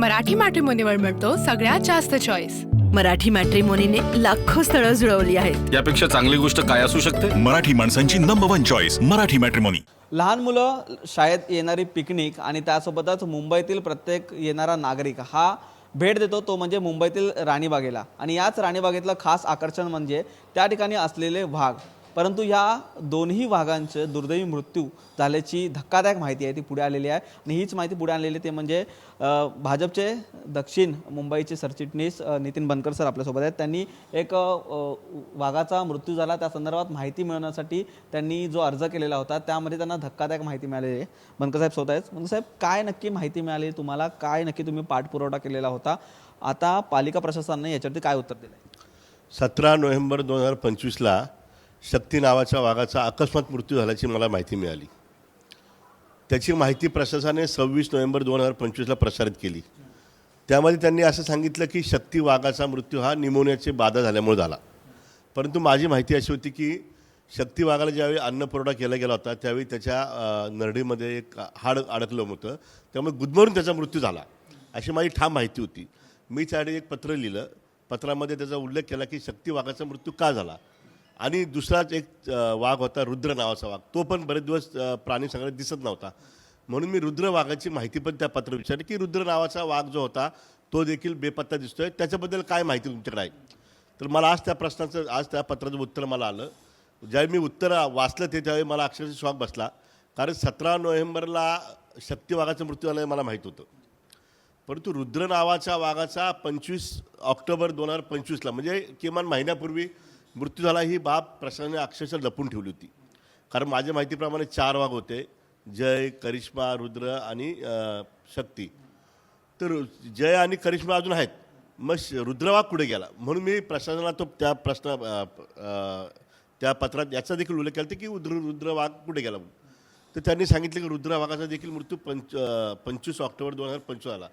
मराठी मॅट्रिमोनीवर मिळतो सगळ्यात जास्त चॉईस मराठी मॅट्रिमोनीने लाखो स्थळं जुळवली आहेत. यापेक्षा चांगली गोष्ट काय असू शकते? मराठी माणसांची number one choice Marathi matrimony लहान मुलं शाळेत येणारी पिकनिक आणि त्यासोबतच मुंबईतील प्रत्येक येणारा नागरिक हा भेट देतो तो म्हणजे मुंबईतील राणीबागेला. आणि याच राणीबागेतलं खास आकर्षण म्हणजे त्या ठिकाणी असलेले वाघ. परंतु या दोन्ही वाघांचे दुर्दैवी मृत्यू झाल्याची धक्कादायक माहिती आहे ती पुढे आलेली आहे. आणि हीच माहिती पुढे आणलेली ते म्हणजे भाजपचे दक्षिण मुंबईचे सरचिटणीस नितीन बनकर सर आपल्यासोबत आहेत. त्यांनी एक वाघाचा मृत्यू झाला. त्या संदर्भात माहिती मिळवण्यासाठी त्यांनी जो अर्ज केलेला होता त्यामध्ये त्यांना धक्कादायक माहिती मिळालेली आहे. बनकर साहेब स्वतः आहेत. बनकर साहेब काय नक्की माहिती मिळाली तुम्हाला? काय नक्की तुम्ही पाठपुरवठा केलेला होता? आता पालिका प्रशासनाने याच्यावरती काय उत्तर दिलं सतरा नोव्हेंबर दोन हजार पंचवीसला शक्ती नावाच्या वाघाचा अकस्मात मृत्यू झाल्याची मला माहिती मिळाली. त्याची माहिती प्रशासनाने सव्वीस नोव्हेंबर दोन हजार पंचवीसला प्रसारित केली. त्यामध्ये त्यांनी असं सांगितलं की शक्ती वाघाचा मृत्यू हा निमोनियाची बाधा झाल्यामुळे झाला. परंतु माझी माहिती अशी होती की शक्ती वाघाला ज्यावेळी अन्नपुरवठा केला गेला होता त्यावेळी त्याच्या नरडीमध्ये एक हाड अडकलं होतं. त्यामुळे गुदमरून त्याचा मृत्यू झाला अशी माझी ठाम माहिती होती. मी त्यावेळी एक पत्र लिहिलं. पत्रामध्ये त्याचा उल्लेख केला की शक्ती वाघाचा मृत्यू का झाला? आणि दुसराच एक वाघ होता रुद्र नावाचा वाघ. तो पण बरेच दिवस प्राणी संग्रह दिसत नव्हता. म्हणून मी रुद्र वाघाची माहिती पण त्या पत्र विचारली की रुद्र नावाचा वाघ जो होता तो देखील बेपत्ता दिसतोय. त्याच्याबद्दल काय माहिती तुमच्याकडे आहे? तर मला आज त्या प्रश्नाचं आज त्या पत्राचं उत्तर मला आलं. ज्यावेळी मी उत्तर वाचलं ते त्यावेळी मला अक्षरशः शॉक बसला. कारण सतरा नोव्हेंबरला शक्ती वाघाचा मृत्यू झाला हे मला माहीत होतं. परंतु रुद्र नावाच्या वाघाचा पंचवीस ऑक्टोबर दोन हजार पंचवीसला म्हणजे किमान महिन्यापूर्वी मृत्यू झाला ही बाब प्रशासनाने अक्षरशः लपून ठेवली होती. कारण माझ्या माहितीप्रमाणे चार वाघ होते जय करिश्मा रुद्र आणि शक्ती. तर जय आणि करिश्मा अजून आहेत. मग श- रुद्रवाघ कुठे गेला. म्हणून मी प्रशासनाला तो त्या प्रश्न त्या पत्रात याचा देखील उल्लेख केला होता की रुद्र रुद्रवाघ कुठे गेला तर त्यांनी सांगितलं की रुद्रवाघाचा देखील मृत्यू पंच पंचवीस ऑक्टोबर दोन हजार पंचवीस आला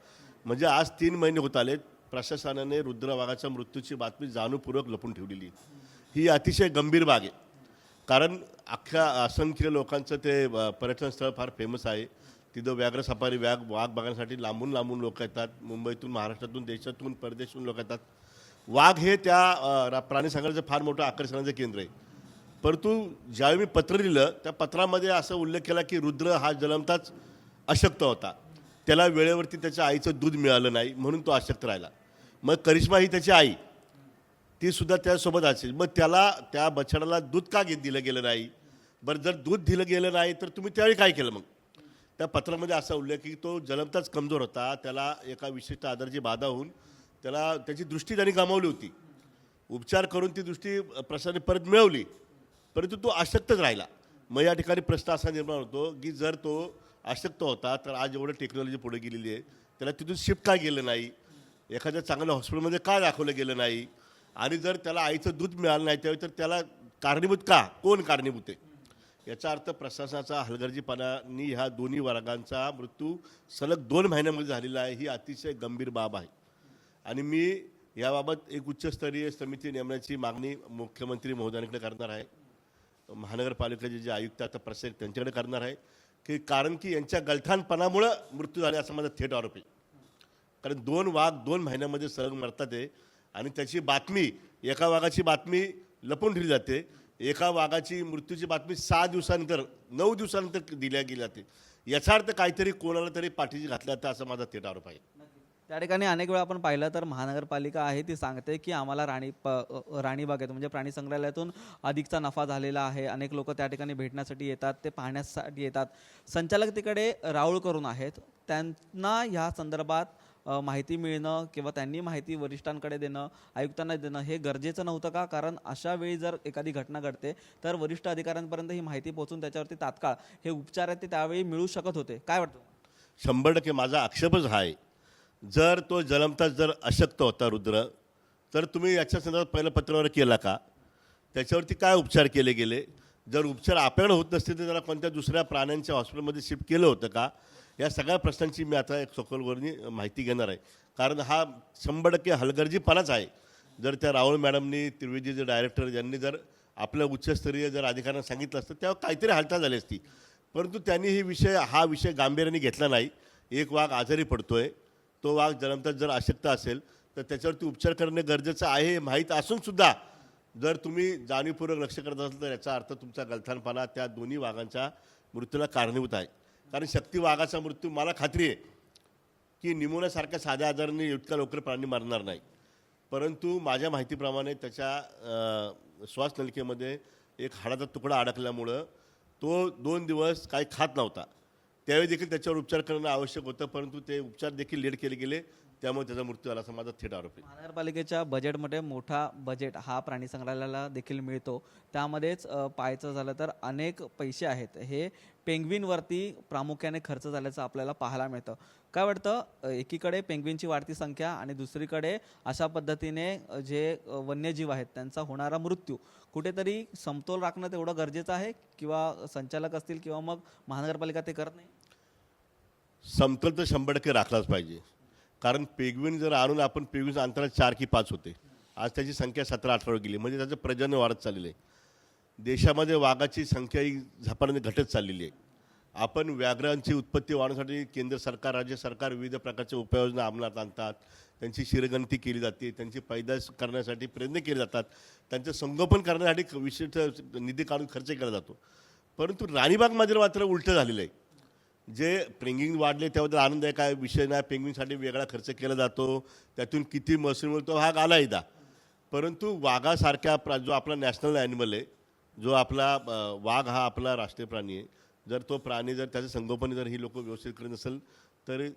म्हणजे आज तीन महिने होत आले प्रशासनाने रुद्रवाघाच्या मृत्यूची बातमी जाणूपूर्वक लपून ठेवलेली. आहे. ही अतिशय गंभीर बाग आहे. कारण अख्ख्या असंख्य लोकांचं ते पर्यटन स्थळ फार फेमस आहे. तिथं व्याघ्र सफारी व्याघ वाघ बघण्यासाठी लांबून लांबून लोक येतात. मुंबईतून महाराष्ट्रातून देशातून परदेशातून लोक येतात. वाघ हे त्या अ, रा- प्राणी फार मोठं आकर्षणाचं केंद्र आहे. परंतु ज्यावेळी मी पत्र लिहिलं त्या पत्रामध्ये असा उल्लेख केला की रुद्र हा जलमताच अशक्त होता. त्याला वेळेवरती त्याच्या आईचं दूध मिळालं नाही म्हणून तो अशक्त राहिला. मग करिश्मा ही त्याची आई. ती सुद्धा त्यासोबत असेल. मग त्याला त्या बछड्याला दूध का घेत दिलं गेलं नाही? बरं जर दूध दिलं गेलं नाही तर तुम्ही त्यावेळी काय केलं मग? त्या पत्रामध्ये असा उल्लेख की तो जन्मताच कमजोर होता. त्याला एका विशिष्ट आजाराची बाधा होऊन त्याला त्याची दृष्टी त्यांनी गमावली होती. उपचार करून ती दृष्टी प्रशासनाने परत मिळवली. परंतु तो अशक्तच राहिला. मग या ठिकाणी प्रश्न असा निर्माण होतो की जर तो अशक्त होता तर आज एवढं टेक्नॉलॉजी पुढे गेलेली आहे. त्याला तिथून शिफ्ट काय गेलं नाही? एखाद्या चांगल्या हॉस्पिटलमध्ये का दाखवलं गेलं नाही? आणि जर त्याला आईचं दूध मिळालं नाही त्यावेळी तर त्याला कारणीभूत का? कोण कारणीभूत आहे? याचा अर्थ प्रशासनाचा हलगर्जीपणानी ह्या दोन्ही वर्गांचा मृत्यू सलग दोन महिन्यामध्ये झालेला आहे ही अतिशय गंभीर बाब आहे. आणि मी याबाबत एक उच्चस्तरीय समिती नेमण्याची मागणी मुख्यमंत्री महोदयांकडे करणार आहे. महानगरपालिकेचे जे आयुक्त आता प्रशासक त्यांच्याकडे करणार आहे की कारण की यांच्या गलथानपणामुळं मृत्यू झाले असा माझा थेट आरोप आहे. कारण दोन वाघ दोन महिन्यामध्ये सलग मरतात आहे. आणि त्याची बातमी एका वाघाची बातमी लपून ठेवली जाते. एका वाघाची मृत्यूची बातमी सहा दिवसानंतर नऊ दिवसानंतर दिल्या गेली जाते. याचा अर्थ काहीतरी कोणाला तरी पाठीशी घातल्या तर असा माझा थेट आरोप आहे. त्या ठिकाणी अनेक वेळा आपण पाहिलं तर महानगरपालिका आहे ती सांगते की आम्हाला राणी प राणीबाग राणीबागेत म्हणजे प्राणी संग्रहालयातून अधिकचा नफा झालेला आहे. अनेक लोक त्या ठिकाणी भेटण्यासाठी येतात ते पाहण्यासाठी येतात. संचालक तिकडे राऊळ करून आहेत. त्यांना ह्या संदर्भात माहिती मिळणं किंवा त्यांनी माहिती वरिष्ठांकडे देणं आयुक्तांना देणं हे गरजेचं नव्हतं का? कारण अशा वेळी जर एखादी घटना घडते तर वरिष्ठ अधिकाऱ्यांपर्यंत ही माहिती पोहोचून त्याच्यावरती तात्काळ हे उपचार आहेत ते त्यावेळी मिळू शकत होते. काय वाटतं शंभर टक्के माझा आक्षेपच आहे. जर तो जन्मताच जर अशक्त होता रुद्र तर तुम्ही याच्या संदर्भात पहिलं पत्रावर केला का? त्याच्यावरती काय उपचार केले गेले? जर उपचार आपल्याकडे होत नसतील तर त्याला कोणत्या दुसऱ्या प्राण्यांच्या हॉस्पिटलमध्ये शिफ्ट केलं होतं का? या सगळ्या प्रश्नांची मी आता एक सखोलवरनी माहिती घेणार आहे. कारण हा शंभर टक्के हलगर्जीपणाच आहे. जर त्या राहुल मॅडमनी त्रिवेदीचे डायरेक्टर यांनी जर आपल्या उच्चस्तरीय जर अधिकाऱ्यांना सांगितलं असतं तेव्हा काहीतरी हालचाल झाली असती. परंतु त्यांनी ही विषय हा विषय गांभीर्याने घेतला नाही. एक वाघ आजारी पडतो आहे तो वाघ जन्मतात जर अशक्त असेल तर त्याच्यावरती उपचार करणे गरजेचं आहे हे माहीत असूनसुद्धा जर तुम्ही जाणीवपूर्वक लक्ष करत असाल तर याचा अर्थ तुमचा गलथानपणा त्या दोन्ही वाघांच्या मृत्यूला कारणीभूत आहे. कारण शक्ती वाघाचा मृत्यू मला खात्री आहे की निमोनियासारख्या साध्या आजाराने इतक्या लवकर प्राणी मारणार नाही. परंतु माझ्या माहितीप्रमाणे त्याच्या अं, श्वास एक हाडाचा तुकडा अडकल्यामुळं तो दोन दिवस काही खात नव्हता. त्यावेळी देखील त्याच्यावर उपचार करणं आवश्यक होतं परंतु ते उपचार देखील लेट केले गेले. त्यामुळे त्याचा मृत्यू झाला असा माझा थेट आरोप आहे. महानगरपालिकेच्या बजेटमध्ये मोठा बजेट हा प्राणी संग्रहालयाला देखील मिळतो. त्यामध्येच पाहायचं झालं तर अनेक पैसे आहेत. हे पेंग्विनवरती प्रामुख्याने खर्च झाल्याचं आपल्याला पाहायला मिळतं. काय वाटतं? एकीकडे पेंग्विनची वाढती संख्या आणि दुसरीकडे अशा पद्धतीने जे वन्यजीव आहेत त्यांचा होणारा मृत्यू कुठेतरी समतोल राखणं तेवढं गरजेचं आहे किंवा संचालक असतील किंवा मग महानगरपालिका ते करत नाही? समतोल तर शंभर टक्के राखलाच पाहिजे. कारण पेगविन जर आणून आपण पेगविनचं अंतराळ चार की पाच होते. आज त्याची संख्या सतरा अठरावर गेली. म्हणजे त्याचं प्रजनन वाढत चाललेलं आहे. देशामध्ये वाघाची संख्या ही झपाट्याने घटत चाललेली आहे. आपण व्याघ्रांची उत्पत्ती वाढवण्यासाठी केंद्र सरकार राज्य सरकार विविध प्रकारच्या उपाययोजना अंमलात आणतात. त्यांची शिरगणती केली जाते. त्यांची पैदास करण्यासाठी प्रयत्न केले जातात. त्यांचं संगोपन करण्यासाठी विशिष्ट निधी काढून खर्च केला जातो. परंतु राणीबागमध्ये मात्र उलटं झालेलं आहे. जे पेंगिंग वाढले त्याबद्दल आनंद आहे काय विषय नाही. पेंगिंगसाठी वेगळा खर्च केला जातो. त्यातून किती महसूल मिळतो हा आला एकदा परंतु वाघासारख्या प्रा जो आपला नॅशनल ॲनिमल आहे जो आपला वाघ हा आपला राष्ट्रीय प्राणी आहे जर तो प्राणी जर त्याचं संगोपन जर ही लोक व्यवस्थित करत नसेल तर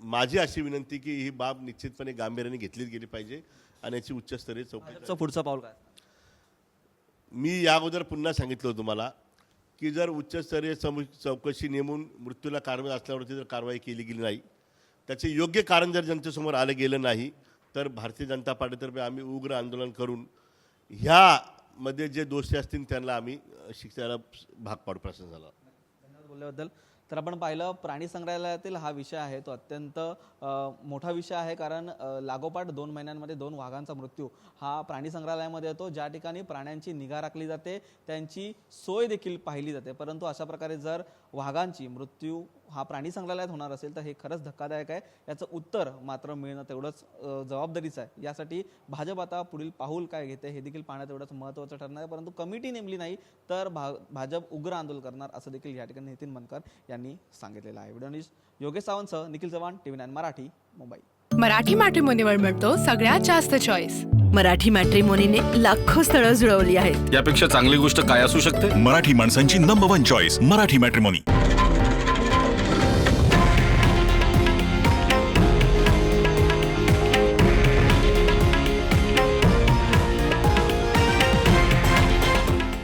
माझी अशी विनंती की ही बाब निश्चितपणे गांभीर्याने घेतलीच गेली पाहिजे आणि याची उच्चस्तरीय चौकशी पुढचं पाऊल काय? मी या अगोदर पुन्हा सांगितलं होतं तुम्हाला की जर उच्चस्तरीय समु चौकशी नेमून मृत्यूला कारवाई असल्यावरती जर कारवाई केली गेली नाही त्याचे योग्य कारण जर जनतेसमोर आलं गेलं नाही तर भारतीय जनता पार्टीतर्फे आम्ही उग्र आंदोलन करून ह्यामध्ये जे दोषी असतील त्यांना आम्ही अ, शिक्षाला भाग पाडू. प्रश्न झाला. धन्यवाद बोलल्याबद्दल. तर आपण पाहिलं प्राणी संग्रहालयातील हा विषय आहे तो अत्यंत मोठा विषय आहे. कारण लागोपाठ दोन महिन्यांमध्ये दोन वाघांचा मृत्यू हा प्राणी संग्रहालयामध्ये येतो. ज्या ठिकाणी प्राण्यांची निगा राखली जाते त्यांची सोय देखील पाहिली जाते. परंतु अशा प्रकारे जर वाघांची मृत्यू हा प्राणी संग्रहालयात होणार असेल तर हे खरंच धक्कादायक आहे. याचं उत्तर मात्र मिळणं तेवढंच जबाबदारीचं आहे. यासाठी भाजप आता पुढील पाऊल काय घेते हे देखील पाहणं तेवढंच महत्त्वाचं ठरणार आहे. परंतु कमिटी नेमली नाही तर भा भाजप उग्र आंदोलन करणार असं देखील या ठिकाणी नितीन मनकर यांनी सांगितलेलं आहे. व्हिडिओ न्यूज योगेश सावंतसह निखिल चव्हाण टीव्ही नाईन मराठी मुंबई. मराठी मॅट्रिमोनीवर मिळतो सगळ्यात जास्त चॉईस मराठी मॅट्रिमोनीने लाखो स्थळं जुळवली आहेत. यापेक्षा चांगली गोष्ट काय असू शकते? मराठी माणसांची number one choice Marathi matrimony